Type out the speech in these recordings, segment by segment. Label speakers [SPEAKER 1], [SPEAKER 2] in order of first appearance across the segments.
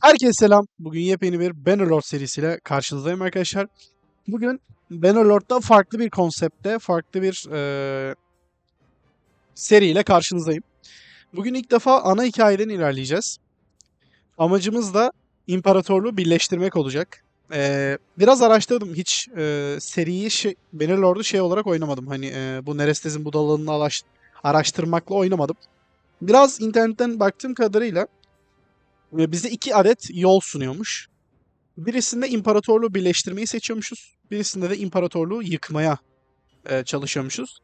[SPEAKER 1] Herkese selam. Bugün yepyeni bir Bannerlord serisiyle karşınızdayım arkadaşlar. Bugün Bannerlord'da farklı bir konsepte, farklı bir eee seriyle karşınızdayım. Bugün ilk defa ana hikayeden ilerleyeceğiz. Amacımız da imparatorluğu birleştirmek olacak. Eee, biraz araştırdım. Hiç eee, seriyi şey, Bannerlord'u şey olarak oynamadım. Hani eee, bu Nerestez'in budalığını araş- araştırmakla oynamadım. Biraz internetten baktığım kadarıyla ve bize iki adet yol sunuyormuş. Birisinde imparatorluğu birleştirmeyi seçiyormuşuz. Birisinde de imparatorluğu yıkmaya e, çalışıyormuşuz.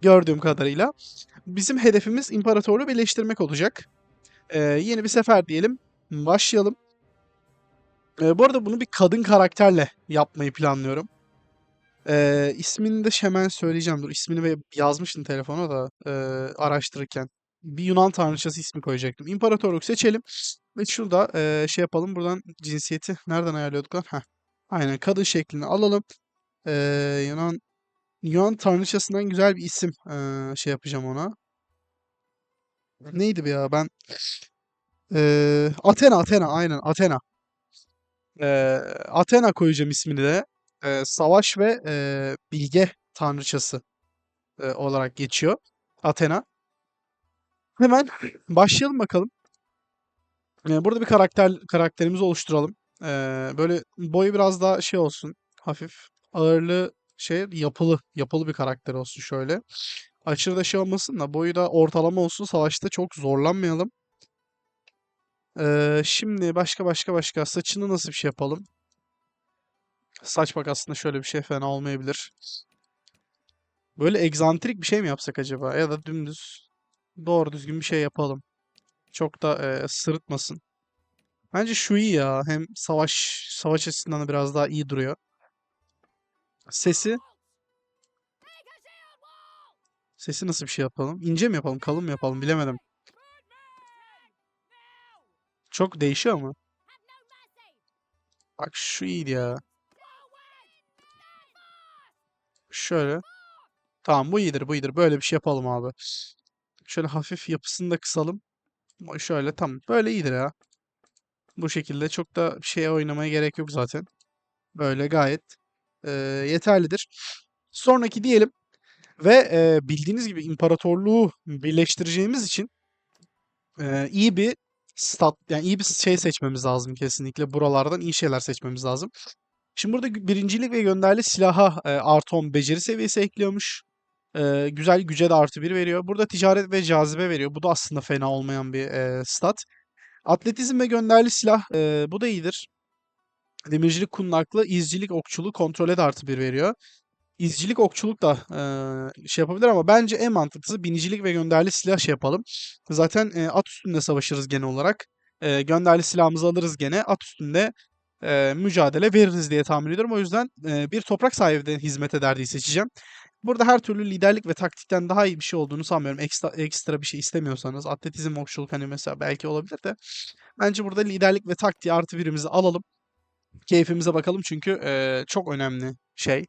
[SPEAKER 1] Gördüğüm kadarıyla. Bizim hedefimiz imparatorluğu birleştirmek olacak. E, yeni bir sefer diyelim. Başlayalım. E, bu arada bunu bir kadın karakterle yapmayı planlıyorum. E, ismini de hemen söyleyeceğim. Dur ismini yazmıştım telefona da e, araştırırken. Bir Yunan tanrıçası ismi koyacaktım. İmparatorluk seçelim. Ve şurada eee, şey yapalım. Buradan cinsiyeti nereden ayarlıyorduk lan? Heh. Aynen kadın şeklini alalım. Eee, Yunan Yunan tanrıçasından güzel bir isim eee, şey yapacağım ona. Neydi bu ya? Ben eee, Athena Athena aynen Athena. Eee, Athena koyacağım ismini de. Eee, savaş ve eee, bilge tanrıçası eee, olarak geçiyor. Athena. Hemen başlayalım bakalım. Eee, burada bir karakter karakterimizi oluşturalım. Eee, böyle boyu biraz daha şey olsun. Hafif ağırlığı şey yapılı yapılı bir karakter olsun şöyle. Aşırı da şey olmasın da boyu da ortalama olsun. Savaşta çok zorlanmayalım. Eee, şimdi başka başka başka saçını nasıl bir şey yapalım? Saç bak aslında şöyle bir şey fena olmayabilir. Böyle egzantrik bir şey mi yapsak acaba? Ya da dümdüz doğru düzgün bir şey yapalım. Çok da eee, sırıtmasın. Bence şu iyi ya. Hem savaş savaş açısından da biraz daha iyi duruyor. Sesi sesi nasıl bir şey yapalım? İnce mi yapalım, kalın mı yapalım bilemedim. Çok değişiyor ama. Bak şu iyiydi ya. Şöyle. Tamam bu iyidir, bu iyidir. Böyle bir şey yapalım abi. Şöyle hafif yapısını da kısalım. Şöyle tamam. Böyle iyidir ya. Bu şekilde çok da şeye oynamaya gerek yok zaten. Böyle gayet eee, yeterlidir. Sonraki diyelim. Ve eee, bildiğiniz gibi imparatorluğu birleştireceğimiz için eee, iyi bir stat yani iyi bir şey seçmemiz lazım kesinlikle. Buralardan iyi şeyler seçmemiz lazım. Şimdi burada birincilik ve gönderli silaha eee, artı 10 beceri seviyesi ekliyormuş. Eee, güzel güce de artı 1 veriyor. Burada ticaret ve cazibe veriyor. Bu da aslında fena olmayan bir eee, stat. Atletizm ve gönderli silah eee, bu da iyidir. Demircilik, kundaklı, izcilik, okçuluk, kontrole de artı 1 veriyor. İzcilik, okçuluk da eee, şey yapabilir ama bence en mantıklısı binicilik ve gönderli silah şey yapalım. Zaten eee, at üstünde savaşırız genel olarak. Eee, gönderli silahımızı alırız gene. At üstünde eee, mücadele veririz diye tahmin ediyorum. O yüzden eee, bir toprak sahibi de hizmet eder diye seçeceğim. Burada her türlü liderlik ve taktikten daha iyi bir şey olduğunu sanmıyorum. Ekstra, ekstra bir şey istemiyorsanız. Atletizm, okçuluk hani mesela belki olabilir de. Bence burada liderlik ve taktiği artı birimizi alalım. Keyfimize bakalım çünkü eee, çok önemli şey.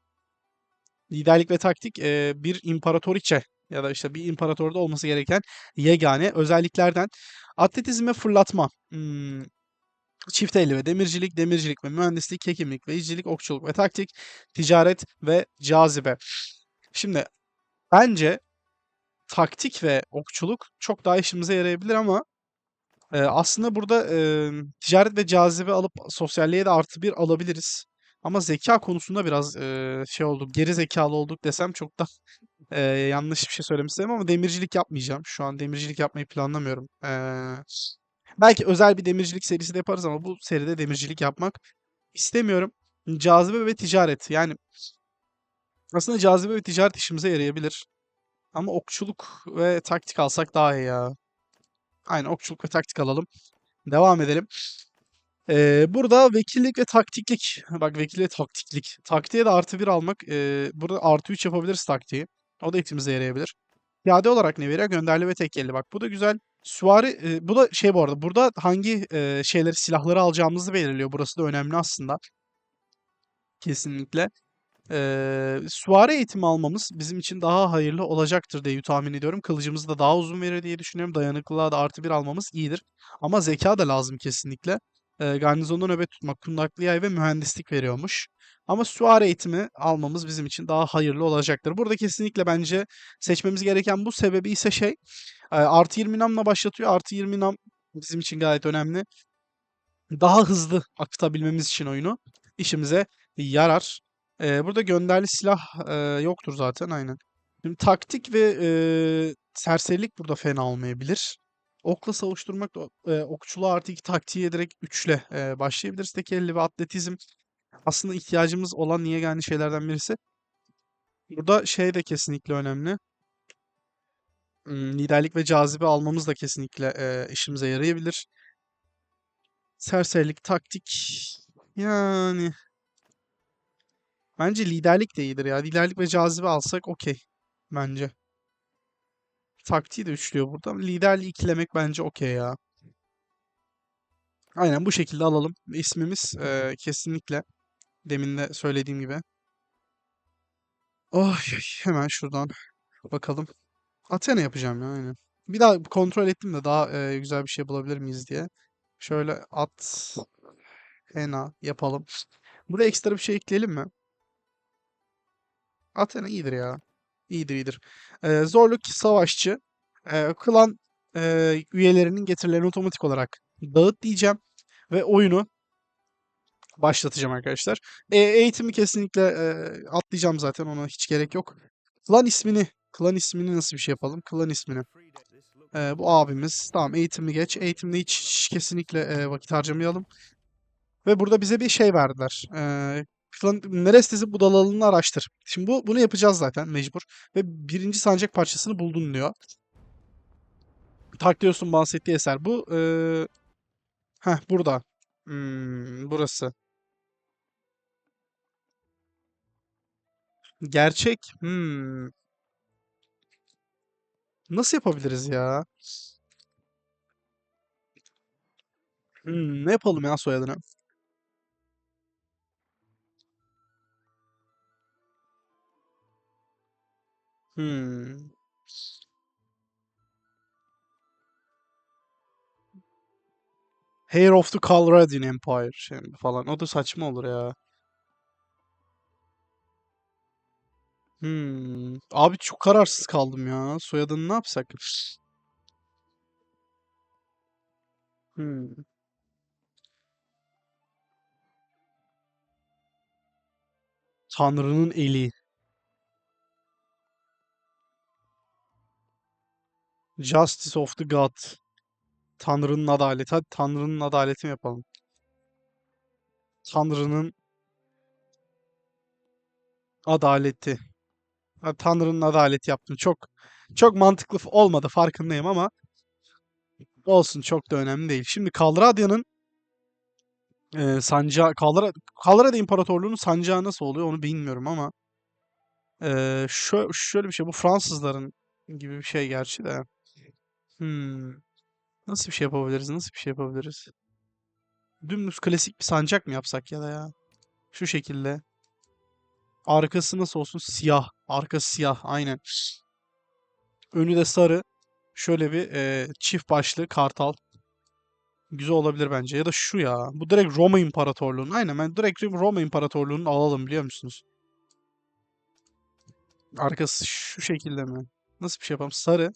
[SPEAKER 1] Liderlik ve taktik eee, bir imparatoriçe ya da işte bir imparatorda olması gereken yegane özelliklerden. Atletizm ve fırlatma. Hmm, çift elli ve demircilik, demircilik ve mühendislik, hekimlik ve izcilik, okçuluk ve taktik, ticaret ve cazibe. Şimdi bence taktik ve okçuluk çok daha işimize yarayabilir ama e, aslında burada e, ticaret ve cazibe alıp sosyalliğe de artı bir alabiliriz. Ama zeka konusunda biraz e, şey olduk, geri zekalı olduk desem çok da e, yanlış bir şey söylemiş isterim ama demircilik yapmayacağım. Şu an demircilik yapmayı planlamıyorum. E, belki özel bir demircilik serisi de yaparız ama bu seride demircilik yapmak istemiyorum. Cazibe ve ticaret. Yani aslında cazibe ve ticaret işimize yarayabilir. Ama okçuluk ve taktik alsak daha iyi ya. Aynen okçuluk ve taktik alalım. Devam edelim. Ee, burada vekillik ve taktiklik. Bak vekil ve taktiklik. Taktiğe de artı bir almak. ee, burada artı 3 yapabiliriz taktiği. O da işimize yarayabilir. Piyade olarak ne veriyor? Gönderli ve tekkelli. Bak bu da güzel. Süvari, e, bu da şey bu arada. Burada hangi e, şeyleri, silahları alacağımızı belirliyor. Burası da önemli aslında. Kesinlikle. Eee süvari eğitimi almamız bizim için daha hayırlı olacaktır diye tahmin ediyorum. Kılıcımızı da daha uzun verir diye düşünüyorum. Dayanıklılığa da artı bir almamız iyidir. Ama zeka da lazım kesinlikle. e, garnizonda nöbet tutmak, kundaklı yay ve mühendislik veriyormuş. Ama süvari eğitimi almamız bizim için daha hayırlı olacaktır. Burada kesinlikle bence seçmemiz gereken bu sebebi ise şey e, artı 20 namla başlatıyor. Artı 20 nam bizim için gayet önemli. Daha hızlı akıtabilmemiz için oyunu işimize yarar. E, burada gönderli silah e, yoktur zaten aynen. Şimdi taktik ve e, serserilik burada fena olmayabilir. Okla savuşturmak e, okçuluğa artı iki taktiğe direkt üçle e, başlayabiliriz. Tek elli ve atletizm aslında ihtiyacımız olan niye geldiği şeylerden birisi. Burada şey de kesinlikle önemli. Hmm, liderlik ve cazibe almamız da kesinlikle e, işimize yarayabilir. Serserilik, taktik yani bence liderlik de iyidir ya. Liderlik ve cazibe alsak okey bence. Taktiği de üçlüyor burada. Liderliği ikilemek bence okey ya. Aynen bu şekilde alalım. İsmimiz e, kesinlikle demin de söylediğim gibi. Oh hemen şuradan bakalım. Athena yapacağım ya aynen. Bir daha kontrol ettim de daha e, güzel bir şey bulabilir miyiz diye. Şöyle at Hena yapalım. Buraya ekstra bir şey ekleyelim mi? Athena iyidir ya. İyidir iyidir. Ee, zorluk savaşçı. Ee, klan e, üyelerinin getirilerini otomatik olarak dağıt diyeceğim. Ve oyunu başlatacağım arkadaşlar. E, eğitimi kesinlikle e, atlayacağım zaten ona hiç gerek yok. Klan ismini, klan ismini nasıl bir şey yapalım? Klan ismini. E, bu abimiz. Tamam eğitimi geç. Eğitimde hiç kesinlikle e, vakit harcamayalım. Ve burada bize bir şey verdiler. E, klan, Nerestez'in budalalığını araştır. Şimdi bu bunu yapacağız zaten mecbur. Ve birinci sancak parçasını buldun diyor. Taklios'un bahsettiği eser bu. E, heh burada. Hmm, burası. Gerçek. Hmm. Nasıl yapabiliriz ya? Hmm, ne yapalım ya soyadını? Hmm. Hair of the Calradian Empire şimdi falan. O da saçma olur ya. Hmm. Abi çok kararsız kaldım ya. Soyadını ne yapsak? Hmm. Tanrı'nın eli. Justice of the God. Tanrı'nın adaleti. Hadi Tanrı'nın adaleti mi yapalım? Tanrı'nın adaleti. Ha, Tanrı'nın adaleti yaptım. Çok çok mantıklı olmadı farkındayım ama olsun çok da önemli değil. Şimdi Kalradya'nın e, sancağı Kalra Kalradya İmparatorluğu'nun sancağı nasıl oluyor onu bilmiyorum ama e, şö şöyle bir şey bu Fransızların gibi bir şey gerçi de. Hmm. Nasıl bir şey yapabiliriz? Nasıl bir şey yapabiliriz? Dümdüz klasik bir sancak mı yapsak ya da ya? Şu şekilde. Arkası nasıl olsun? Siyah. Arkası siyah. Aynen. Önü de sarı. Şöyle bir e, çift başlı kartal. Güzel olabilir bence. Ya da şu ya. Bu direkt Roma İmparatorluğu'nun. Aynen ben direkt Roma İmparatorluğu'nu alalım biliyor musunuz? Arkası şu şekilde mi? Nasıl bir şey yapalım? Sarı.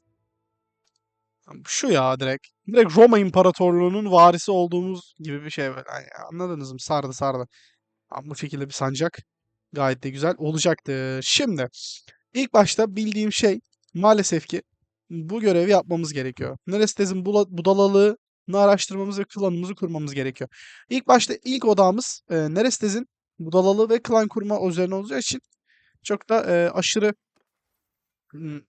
[SPEAKER 1] Şu ya direkt. Direkt Roma İmparatorluğu'nun varisi olduğumuz gibi bir şey. Ay, Anladınız mı? Sardı sardı. Ama bu şekilde bir sancak gayet de güzel olacaktı. Şimdi ilk başta bildiğim şey maalesef ki bu görevi yapmamız gerekiyor. Nerestez'in budalalığını araştırmamız ve klanımızı kurmamız gerekiyor. İlk başta ilk odamız e, Nerestez'in budalalığı ve klan kurma üzerine olacağı için çok da e, aşırı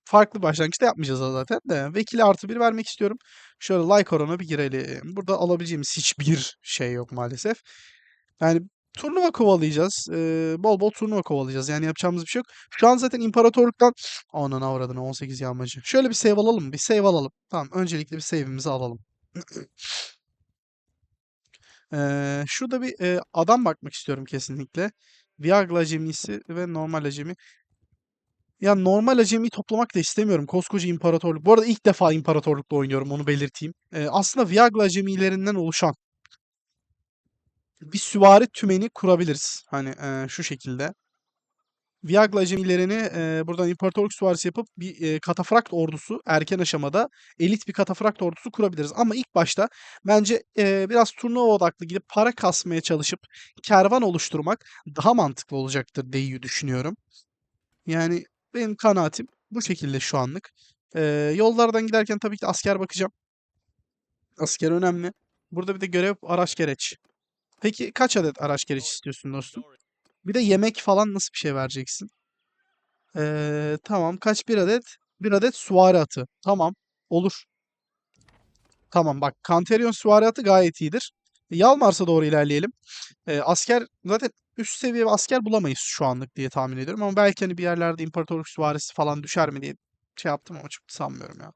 [SPEAKER 1] farklı başlangıçta yapmayacağız zaten de. Vekili artı bir vermek istiyorum. Şöyle like oranına bir girelim. Burada alabileceğimiz hiçbir şey yok maalesef. Yani turnuva kovalayacağız. Ee, bol bol turnuva kovalayacağız. Yani yapacağımız bir şey yok. Şu an zaten imparatorluktan... Ananı avradını 18 yağmacı. Şöyle bir save alalım? Bir save alalım. Tamam öncelikle bir save'imizi alalım. Ee, şurada bir e, adam bakmak istiyorum kesinlikle. Viagra acemisi ve normal acemi. Ya normal acemiyi toplamak da istemiyorum. Koskoca imparatorluk. Bu arada ilk defa imparatorlukla oynuyorum onu belirteyim. Ee, aslında Viagra acemilerinden oluşan bir süvari tümeni kurabiliriz. Hani e, şu şekilde. Viagra acemilerini e, buradan imparatorluk süvarisi yapıp bir e, katafrakt ordusu erken aşamada elit bir katafrakt ordusu kurabiliriz. Ama ilk başta bence e, biraz turnuva odaklı gidip para kasmaya çalışıp kervan oluşturmak daha mantıklı olacaktır diye düşünüyorum. Yani benim kanaatim bu şekilde şu anlık. E, yollardan giderken tabii ki asker bakacağım. Asker önemli. Burada bir de görev araç gereç. Peki kaç adet araç gereç istiyorsun dostum? Bir de yemek falan nasıl bir şey vereceksin? Ee, tamam. Kaç bir adet? Bir adet süvari atı. Tamam. Olur. Tamam bak. Kanterion süvari atı gayet iyidir. Yalmars'a doğru ilerleyelim. Ee, asker zaten üst seviye bir asker bulamayız şu anlık diye tahmin ediyorum. Ama belki hani bir yerlerde imparatorluk süvarisi falan düşer mi diye şey yaptım ama çok sanmıyorum ya.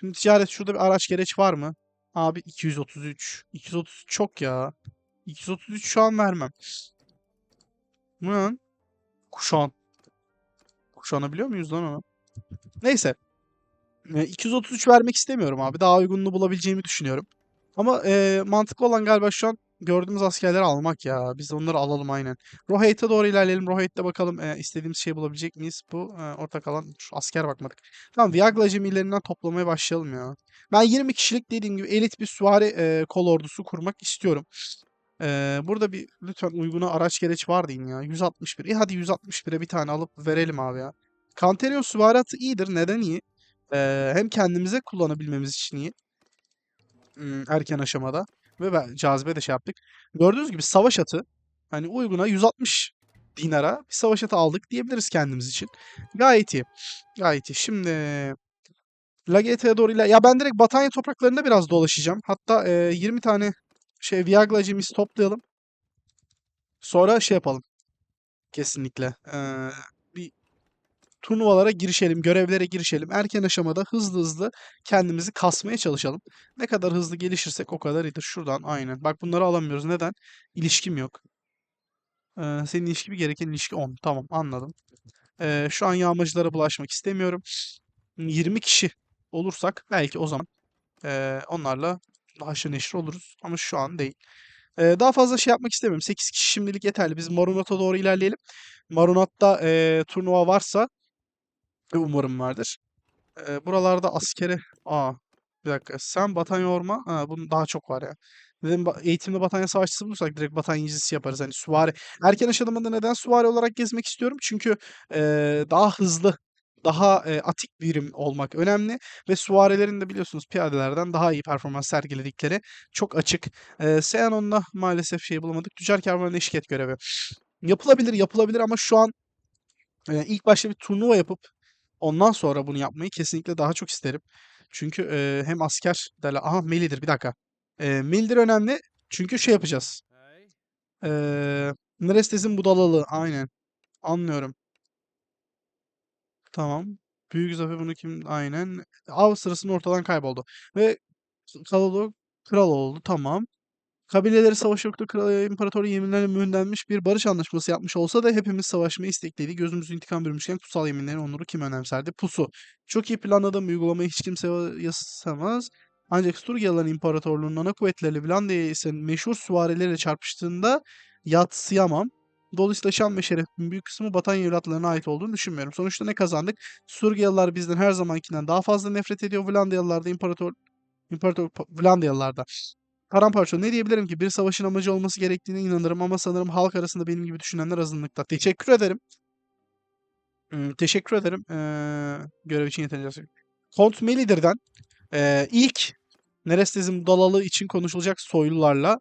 [SPEAKER 1] Şimdi ticaret şurada bir araç gereç var mı? Abi 233. 233 çok ya. 233 şu an vermem. Lan? Kuşan. Kuşanabiliyor muyuz lan onu? Neyse. E, 233 vermek istemiyorum abi. Daha uygununu bulabileceğimi düşünüyorum. Ama e, mantıklı olan galiba şu an gördüğümüz askerleri almak ya. Biz de onları alalım aynen. Rohate'e doğru ilerleyelim. Rohate'de bakalım e, istediğimiz şey bulabilecek miyiz? Bu e, orta kalan şu asker bakmadık. Tamam Viagra acemilerinden toplamaya başlayalım ya. Ben 20 kişilik dediğim gibi elit bir süvari e, kol ordusu kurmak istiyorum. Ee, burada bir lütfen uyguna araç gereç var deyin ya. 161. İyi hadi 161'e bir tane alıp verelim abi ya. Canterio süvaratı iyidir. Neden iyi? Ee, hem kendimize kullanabilmemiz için iyi. Hmm, erken aşamada. Ve ben cazibe de şey yaptık. Gördüğünüz gibi savaş atı. Hani uyguna 160 dinara bir savaş atı aldık diyebiliriz kendimiz için. Gayet iyi. Gayet iyi. Şimdi Lageta'ya doğru iler... Ya ben direkt Batanya topraklarında biraz dolaşacağım. Hatta e, 20 tane şey Viagra acemisi toplayalım. Sonra şey yapalım. Kesinlikle. Ee, turnuvalara girişelim, görevlere girişelim. Erken aşamada hızlı hızlı kendimizi kasmaya çalışalım. Ne kadar hızlı gelişirsek o kadar iyidir. Şuradan aynen. Bak bunları alamıyoruz. Neden? İlişkim yok. Ee, senin ilişki bir gereken ilişki 10. Tamam anladım. Ee, şu an yağmacılara bulaşmak istemiyorum. 20 kişi olursak belki o zaman ee, onlarla haşır neşir oluruz. Ama şu an değil. Ee, daha fazla şey yapmak istemiyorum. 8 kişi şimdilik yeterli. Biz Marunat'a doğru ilerleyelim. Marunat'ta ee, turnuva varsa umarım vardır. Ee, buralarda askere... Aa, bir dakika. Sen Batanya Orma... Ha, bunun daha çok var ya. Dedim eğitimde Batanya Savaşçısı bulursak direkt Batanya incisi yaparız. Hani süvari. Erken aşamada neden süvari olarak gezmek istiyorum? Çünkü ee, daha hızlı daha e, atik birim olmak önemli ve süvarilerin de biliyorsunuz piyadelerden daha iyi performans sergiledikleri çok açık. E, Seanon'da maalesef şey bulamadık. Tüccar kervanı eşiket görevi. Yapılabilir, yapılabilir ama şu an e, ilk başta bir turnuva yapıp ondan sonra bunu yapmayı kesinlikle daha çok isterim. Çünkü e, hem asker derler. Aha Meli'dir bir dakika. E, Meli'dir önemli. Çünkü şey yapacağız. E, Nerestes'in budalalığı. Aynen. Anlıyorum. Tamam. Büyük zafer bunu kim? Aynen. Av sırasında ortadan kayboldu. Ve Kalado kral oldu. Tamam. Kabileleri savaş yoktu. Kral İmparatoru yeminlerle mühürlenmiş bir barış anlaşması yapmış olsa da hepimiz savaşmaya istekliydi. Gözümüzün intikam bürümüşken kutsal yeminlerin onuru kim önemserdi? Pusu. Çok iyi planladığım uygulamayı hiç kimse yasamaz. Ancak Sturgyalıların İmparatorluğu'nun ana kuvvetleriyle Vlandiya'ya ise meşhur süvarileriyle çarpıştığında yatsıyamam. Dolayısıyla şan ve şerefin büyük kısmı Batanya evlatlarına ait olduğunu düşünmüyorum. Sonuçta ne kazandık? Surgiyalılar bizden her zamankinden daha fazla nefret ediyor. Vlandiyalılar da imparator İmparator Vlandiyalılar da. Paramparça ne diyebilirim ki? Bir savaşın amacı olması gerektiğine inanırım ama sanırım halk arasında benim gibi düşünenler azınlıkta. Teşekkür ederim. Teşekkür ederim. Ee, görev için yeterince. Kont Melidir'den ee, ilk Nerestez'in dalalı için konuşulacak soylularla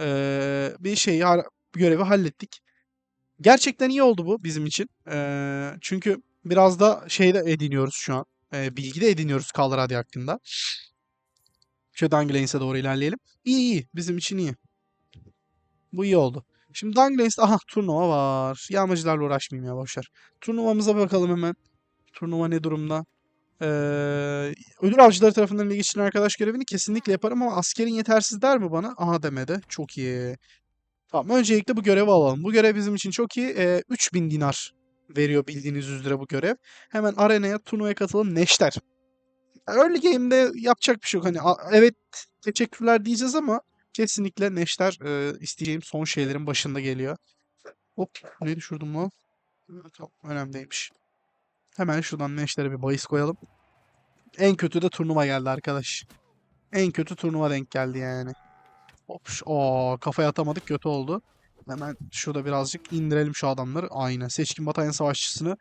[SPEAKER 1] ee, bir şeyi görevi hallettik. Gerçekten iyi oldu bu bizim için. Ee, çünkü biraz da şey de ediniyoruz şu an. Ee, bilgi de ediniyoruz Kalradi hakkında. Şöyle Danglanes'e doğru ilerleyelim. İyi iyi. Bizim için iyi. Bu iyi oldu. Şimdi Danglanes'te aha turnuva var. Yağmacılarla uğraşmayayım ya boşver. Turnuvamıza bakalım hemen. Turnuva ne durumda? Ee, ödül avcıları tarafından ele geçirilen arkadaş görevini kesinlikle yaparım ama askerin yetersiz der mi bana? Aha demedi. Çok iyi. Tamam öncelikle bu görevi alalım. Bu görev bizim için çok iyi. Ee, 3000 dinar veriyor bildiğiniz üzere bu görev. Hemen arenaya turnuvaya katılalım. Neşter. Early game'de yapacak bir şey yok. Hani evet teşekkürler diyeceğiz ama Kesinlikle Neşter e, isteyeceğim son şeylerin başında geliyor. Hop ne düşürdüm lan? Tamam, önemli. Hemen şuradan Neşter'e bir bahis koyalım. En kötü de turnuva geldi arkadaş. En kötü turnuva denk geldi yani. Hop. Oo, kafaya atamadık kötü oldu. Hemen şurada birazcık indirelim şu adamları. Aynen. Seçkin Batalyon Savaşçısını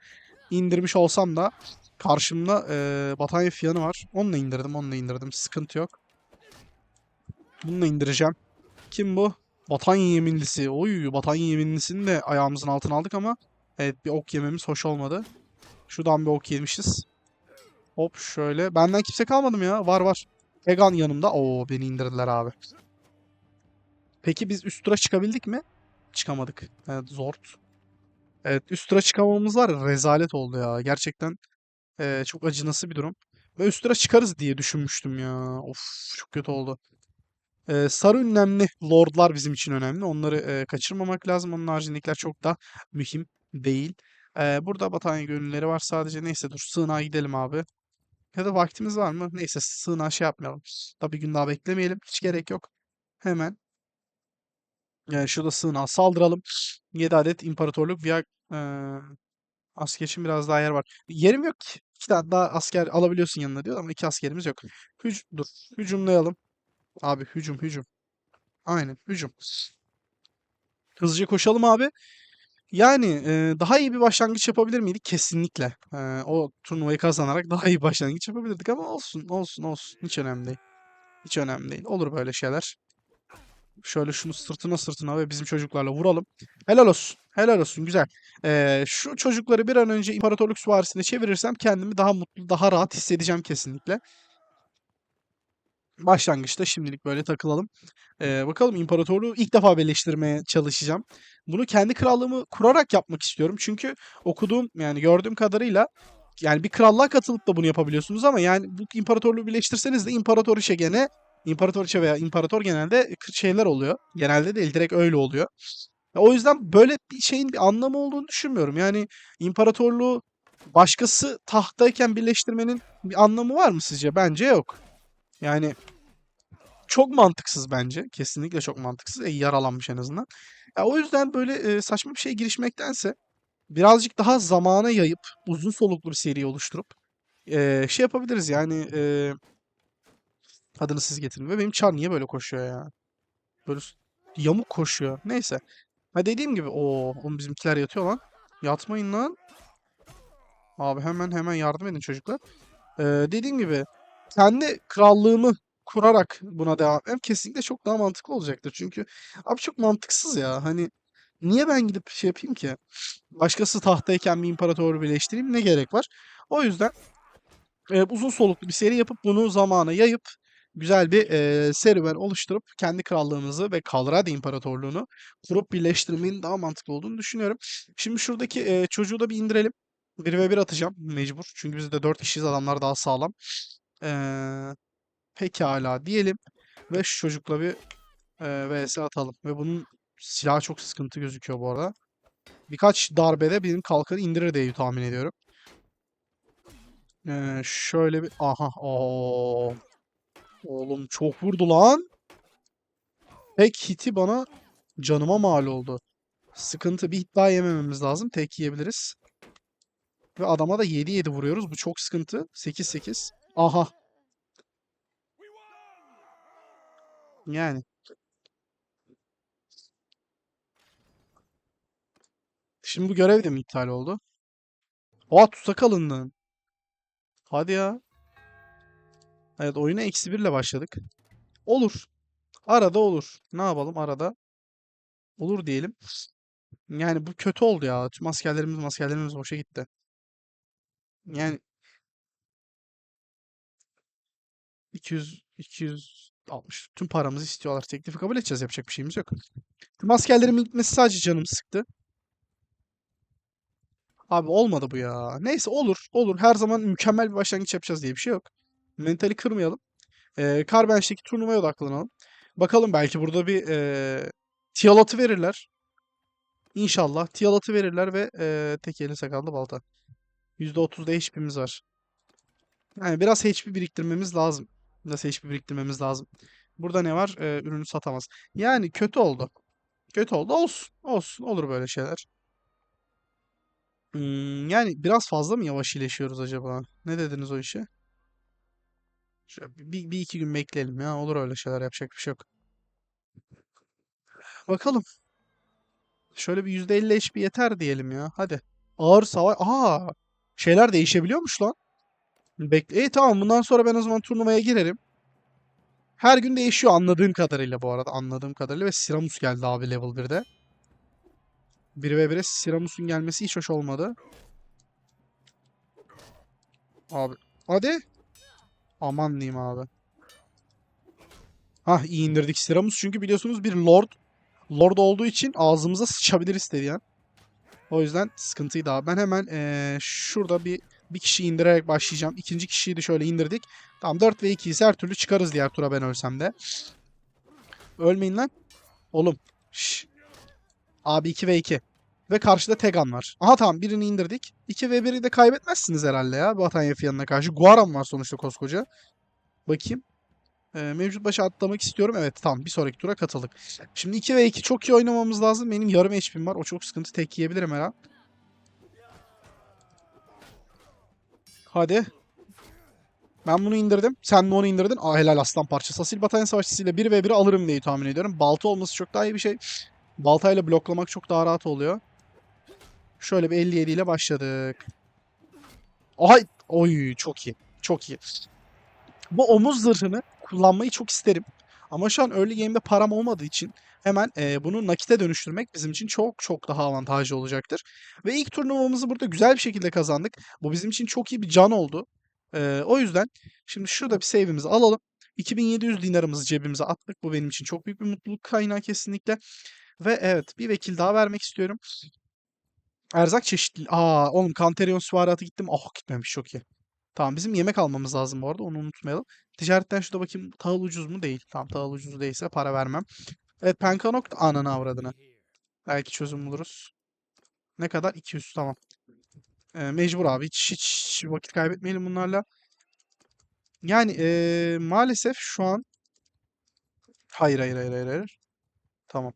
[SPEAKER 1] indirmiş olsam da karşımda e, Batalyon Fiyanı var. Onunla indirdim, onunla indirdim. Sıkıntı yok. Bununla indireceğim. Kim bu? Batalyon Yeminlisi. Oy, Batalyon Yeminlisini de ayağımızın altına aldık ama evet bir ok yememiz hoş olmadı. Şuradan bir ok yemişiz. Hop şöyle. Benden kimse kalmadı mı ya? Var var. Egan yanımda. Oo beni indirdiler abi. Peki biz üst tura çıkabildik mi? Çıkamadık. Evet zor. Evet üst tura çıkamamamız var rezalet oldu ya. Gerçekten eee, çok acınası bir durum. Ve üst tura çıkarız diye düşünmüştüm ya. Of çok kötü oldu. Eee, sarı ünlemli lordlar bizim için önemli. Onları eee, kaçırmamak lazım. Onun haricindekiler çok da mühim değil. Eee, burada batalyon gönülleri var sadece. Neyse dur sığınağa gidelim abi. Ya da vaktimiz var mı? Neyse sığınağa şey yapmayalım. Tabii gün daha beklemeyelim. Hiç gerek yok. Hemen yani şurada sığınağa saldıralım. 7 adet imparatorluk veya eee asker için biraz daha yer var. Yerim yok ki. İki tane daha asker alabiliyorsun yanına diyor ama iki askerimiz yok. Hüc dur. Hücumlayalım. Abi hücum hücum. Aynen hücum. Hızlıca koşalım abi. Yani eee, daha iyi bir başlangıç yapabilir miydik? Kesinlikle. Eee, o turnuvayı kazanarak daha iyi başlangıç yapabilirdik ama olsun olsun olsun. Hiç önemli değil. Hiç önemli değil. Olur böyle şeyler. Şöyle şunu sırtına sırtına ve bizim çocuklarla vuralım. Helal olsun. Helal olsun. Güzel. Ee, şu çocukları bir an önce İmparatorluk Süvarisi'ne çevirirsem kendimi daha mutlu, daha rahat hissedeceğim kesinlikle. Başlangıçta şimdilik böyle takılalım. Ee, bakalım imparatorluğu ilk defa birleştirmeye çalışacağım. Bunu kendi krallığımı kurarak yapmak istiyorum. Çünkü okuduğum yani gördüğüm kadarıyla yani bir krallığa katılıp da bunu yapabiliyorsunuz ama yani bu imparatorluğu birleştirseniz de imparatoriçe gene imparatoriçe veya imparator genelde şeyler oluyor. Genelde değil direkt öyle oluyor. O yüzden böyle bir şeyin bir anlamı olduğunu düşünmüyorum. Yani imparatorluğu başkası tahtayken birleştirmenin bir anlamı var mı sizce? Bence yok. Yani çok mantıksız bence. Kesinlikle çok mantıksız. E, yaralanmış en azından. Ya, o yüzden böyle e, saçma bir şeye girişmektense birazcık daha zamana yayıp uzun soluklu bir seri oluşturup e, şey yapabiliriz yani e, adını siz getirin. Ve benim çar niye böyle koşuyor ya? Böyle yamuk koşuyor. Neyse. Ha dediğim gibi o oğlum bizimkiler yatıyor lan. Yatmayın lan. Abi hemen hemen yardım edin çocuklar. Ee, dediğim gibi kendi krallığımı kurarak buna devam etmem kesinlikle çok daha mantıklı olacaktır. Çünkü abi çok mantıksız ya. Hani niye ben gidip şey yapayım ki? Başkası tahtayken bir imparatoru birleştireyim ne gerek var? O yüzden e, uzun soluklu bir seri yapıp bunu zamana yayıp güzel bir e, serüven oluşturup kendi krallığımızı ve Kalradi İmparatorluğunu kurup birleştirmenin daha mantıklı olduğunu düşünüyorum. Şimdi şuradaki e, çocuğu da bir indirelim. 1 ve 1 atacağım mecbur. Çünkü biz de 4 kişiyiz adamlar daha sağlam. Ee, pekala diyelim. Ve şu çocukla bir e, vs atalım. Ve bunun silahı çok sıkıntı gözüküyor bu arada. Birkaç darbede benim kalkanı indirir diye tahmin ediyorum. Ee, şöyle bir... Aha. Oo. Oğlum çok vurdu lan. Tek hiti bana canıma mal oldu. Sıkıntı. Bir hit daha yemememiz lazım. Tek yiyebiliriz. Ve adama da 7-7 vuruyoruz. Bu çok sıkıntı. 8-8. Aha. Yani. Şimdi bu görev de mi iptal oldu? Aa tutsak alındın. Hadi ya. Evet oyuna eksi birle başladık. Olur. Arada olur. Ne yapalım arada? Olur diyelim. Yani bu kötü oldu ya. Tüm askerlerimiz askerlerimiz boşa gitti. Yani 200 260 tüm paramızı istiyorlar. Teklifi kabul edeceğiz. Yapacak bir şeyimiz yok. Tüm askerlerimin gitmesi sadece canımı sıktı. Abi olmadı bu ya. Neyse olur. Olur. Her zaman mükemmel bir başlangıç yapacağız diye bir şey yok. Mentali kırmayalım. Ee, Carbench'teki turnuvaya odaklanalım. Bakalım belki burada bir ee, tiyalatı verirler. İnşallah tiyalatı verirler ve ee, tek eli sakallı balta. %30'da HP'miz var. Yani biraz HP biriktirmemiz lazım. Biraz HP biriktirmemiz lazım. Burada ne var? Ee, ürünü satamaz. Yani kötü oldu. Kötü oldu. Olsun. Olsun. Olur böyle şeyler. Hmm, yani biraz fazla mı yavaş iyileşiyoruz acaba? Ne dediniz o işe? Şöyle bir, bir iki gün bekleyelim ya. Olur öyle şeyler. Yapacak bir şey yok. Bakalım. Şöyle bir %50 HP yeter diyelim ya. Hadi. Ağır savaş. Aa! Şeyler değişebiliyormuş lan. Bekle. İyi tamam. Bundan sonra ben o zaman turnuvaya girerim. Her gün değişiyor anladığım kadarıyla bu arada. Anladığım kadarıyla ve Siramus geldi abi level 1'de. 1 ve 1'e Siramus'un gelmesi hiç hoş olmadı. Abi. Hadi. Aman diyeyim abi. Hah iyi indirdik Siramus çünkü biliyorsunuz bir Lord. Lord olduğu için ağzımıza sıçabilir isteyen. O yüzden sıkıntıydı abi. Ben hemen eee, şurada bir bir kişi indirerek başlayacağım. İkinci kişiyi de şöyle indirdik. Tamam 4 ve 2 ise her türlü çıkarız diğer tura ben ölsem de. Ölmeyin lan. Oğlum. Şş. Abi 2 ve 2. Ve karşıda Tegan var. Aha tamam birini indirdik. 2 ve 1'i de kaybetmezsiniz herhalde ya. Batanya yanına karşı. Guaram var sonuçta koskoca. Bakayım. Ee, mevcut başa atlamak istiyorum. Evet tamam bir sonraki tura katıldık. Şimdi 2 ve 2 çok iyi oynamamız lazım. Benim yarım HP'm var. O çok sıkıntı. Tek yiyebilirim her an. Hadi. Ben bunu indirdim. Sen de onu indirdin. Aa helal aslan parçası. Asil Batalyon Savaşçısıyla 1 ve 1'i alırım diye tahmin ediyorum. Balta olması çok daha iyi bir şey. Baltayla bloklamak çok daha rahat oluyor. Şöyle bir 57 ile başladık. Ay, oy çok iyi. Çok iyi. Bu omuz zırhını kullanmayı çok isterim. Ama şu an early game'de param olmadığı için hemen e, bunu nakite dönüştürmek bizim için çok çok daha avantajlı olacaktır. Ve ilk turnuvamızı burada güzel bir şekilde kazandık. Bu bizim için çok iyi bir can oldu. E, o yüzden şimdi şurada bir save'imizi alalım. 2700 dinarımızı cebimize attık. Bu benim için çok büyük bir mutluluk kaynağı kesinlikle. Ve evet bir vekil daha vermek istiyorum. Erzak çeşitli. Aa oğlum Kanterion süvaratı gittim. Oh gitmemiş çok iyi. Tamam bizim yemek almamız lazım bu arada onu unutmayalım. Ticaretten şurada bakayım tahıl ucuz mu? Değil. Tamam tahıl ucuz değilse para vermem. Evet Penkanok da ananı avradını. Belki çözüm buluruz. Ne kadar? 200 tamam. Ee, mecbur abi hiç, hiç vakit kaybetmeyelim bunlarla. Yani ee, maalesef şu an hayır hayır hayır hayır hayır. Tamam.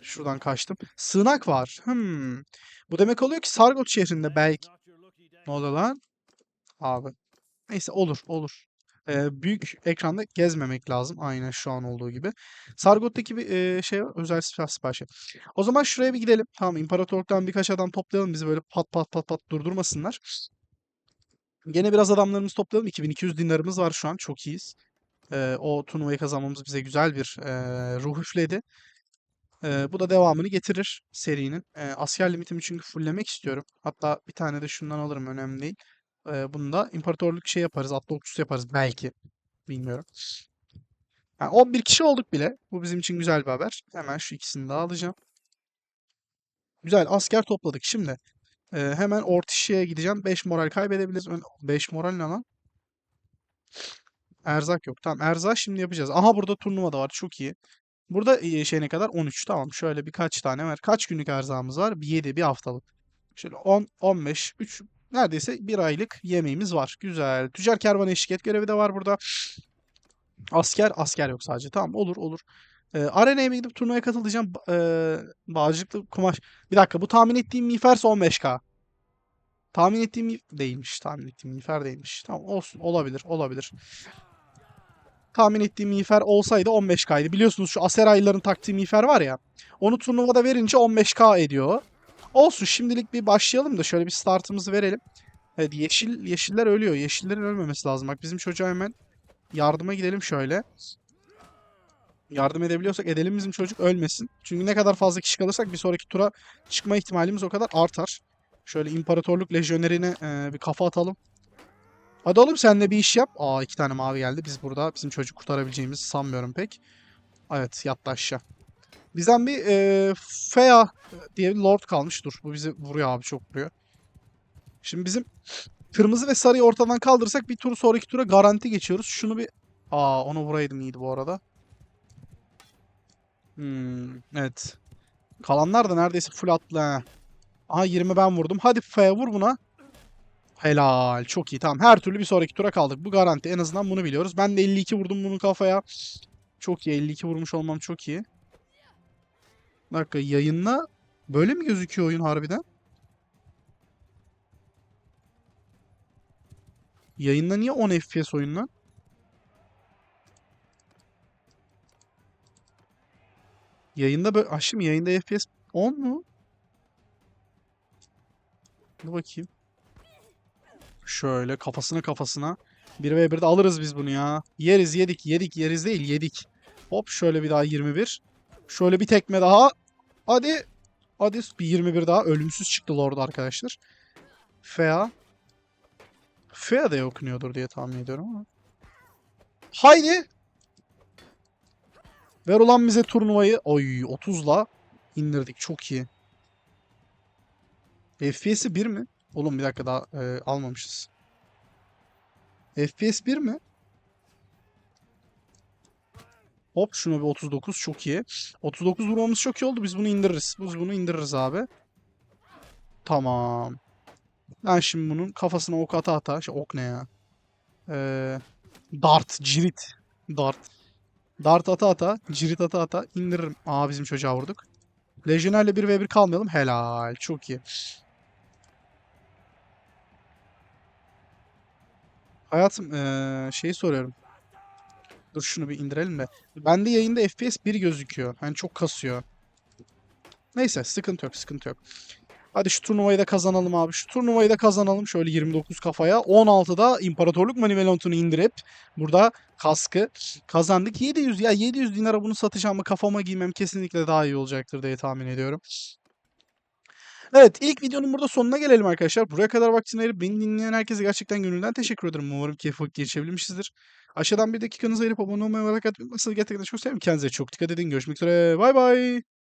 [SPEAKER 1] Şuradan kaçtım. Sığınak var. Hmm. Bu demek oluyor ki Sargot şehrinde belki. Ne oluyor lan? Abi. Neyse olur olur. Ee, büyük ekranda gezmemek lazım. Aynen şu an olduğu gibi. Sargot'taki bir e, şey var, özel silah siparişi. O zaman şuraya bir gidelim. Tamam imparatorluktan birkaç adam toplayalım. Bizi böyle pat pat pat pat durdurmasınlar. Gene biraz adamlarımızı toplayalım. 2200 dinarımız var şu an. Çok iyiyiz. Ee, o turnuvayı kazanmamız bize güzel bir e, ruh üfledi. Ee, bu da devamını getirir serinin. Ee, asker limitimi çünkü fulllemek istiyorum. Hatta bir tane de şundan alırım önemli değil. Ee, bunu da imparatorluk şey yaparız. Atlı okçusu yaparız belki. Bilmiyorum. Yani 11 kişi olduk bile. Bu bizim için güzel bir haber. Hemen şu ikisini daha alacağım. Güzel asker topladık. Şimdi e, hemen Ortişi'ye gideceğim. 5 moral kaybedebiliriz. 5 moral ne lan? Erzak yok. Tamam erzak şimdi yapacağız. Aha burada turnuva da var. Çok iyi. Burada e, şey ne kadar? 13. Tamam. Şöyle birkaç tane var. Kaç günlük erzağımız var? Bir 7, bir haftalık. Şöyle 10, 15, 3, neredeyse bir aylık yemeğimiz var. Güzel. Tüccar kervan eşlik görevi de var burada. Asker, asker yok sadece. Tamam olur olur. Ee, arenaya mı gidip turnuvaya katılacağım? Ba- Ee, bağcılıklı kumaş. Bir dakika bu tahmin ettiğim miğferse 15k. Tahmin ettiğim mi- değilmiş. Tahmin ettiğim miğfer değilmiş. Tamam olsun. Olabilir. Olabilir. Tahmin ettiğim miğfer olsaydı 15k'ydı. Biliyorsunuz şu Aseraylıların taktiği miğfer var ya. Onu turnuvada verince 15k ediyor. Olsun şimdilik bir başlayalım da şöyle bir startımızı verelim. Evet yeşil yeşiller ölüyor. Yeşillerin ölmemesi lazım. Bak bizim çocuğa hemen yardıma gidelim şöyle. Yardım edebiliyorsak edelim bizim çocuk ölmesin. Çünkü ne kadar fazla kişi kalırsak bir sonraki tura çıkma ihtimalimiz o kadar artar. Şöyle imparatorluk lejyonerine e, bir kafa atalım. Hadi oğlum sen de bir iş yap. Aa iki tane mavi geldi. Biz burada bizim çocuk kurtarabileceğimizi sanmıyorum pek. Evet yattı aşağı. Bizden bir e, Fea diye bir lord kalmış. Dur bu bizi vuruyor abi çok vuruyor. Şimdi bizim kırmızı ve sarıyı ortadan kaldırırsak bir tur sonraki tura garanti geçiyoruz. Şunu bir... Aa onu vuraydım iyiydi bu arada. Hmm, evet. Kalanlar da neredeyse full atlı ha. Aha 20 ben vurdum. Hadi Fea vur buna. Helal. Çok iyi. Tamam. Her türlü bir sonraki tura kaldık. Bu garanti. En azından bunu biliyoruz. Ben de 52 vurdum bunun kafaya. Çok iyi. 52 vurmuş olmam çok iyi. Bir dakika yayınla böyle mi gözüküyor oyun harbiden? Yayında niye 10 FPS oyun lan? Yayında böyle... Aşkım yayında FPS 10 mu? Dur bakayım. Şöyle kafasına kafasına. 1v1'de alırız biz bunu ya. Yeriz yedik yedik yeriz değil yedik. Hop şöyle bir daha 21. Şöyle bir tekme daha. Hadi. Hadi bir 21 daha. Ölümsüz çıktı Lord arkadaşlar. Fea. Fea da okunuyordur diye tahmin ediyorum ama. Haydi. Ver ulan bize turnuvayı. Oy 30'la indirdik. Çok iyi. FPS'i 1 mi? Oğlum bir dakika daha e, almamışız. FPS 1 mi? Hop şunu bir 39 çok iyi. 39 vurmamız çok iyi oldu. Biz bunu indiririz. Biz bunu indiririz abi. Tamam. Ben şimdi bunun kafasına ok ata ata. Şey, ok ne ya? Ee, dart, cirit. Dart. Dart ata ata, cirit ata ata indiririm. Aa bizim çocuğa vurduk. Lejyonerle 1v1 kalmayalım. Helal. Çok iyi. Hayatım eee şeyi soruyorum. Dur şunu bir indirelim de. Bende yayında FPS 1 gözüküyor. Hani çok kasıyor. Neyse sıkıntı yok sıkıntı yok. Hadi şu turnuvayı da kazanalım abi. Şu turnuvayı da kazanalım. Şöyle 29 kafaya. 16'da İmparatorluk Manivelont'unu indirip burada kaskı kazandık. 700 ya 700 dinara bunu satacağım mı kafama giymem kesinlikle daha iyi olacaktır diye tahmin ediyorum. Evet ilk videonun burada sonuna gelelim arkadaşlar. Buraya kadar vaktini ayırıp beni dinleyen herkese gerçekten gönülden teşekkür ederim. Umarım keyif vakit geçirebilmişizdir. Aşağıdan bir dakikanızı ayırıp abone olmayı like atmayı unutmazsanız gerçekten çok sevinirim. Kendinize çok dikkat edin. Görüşmek üzere. Bay bay.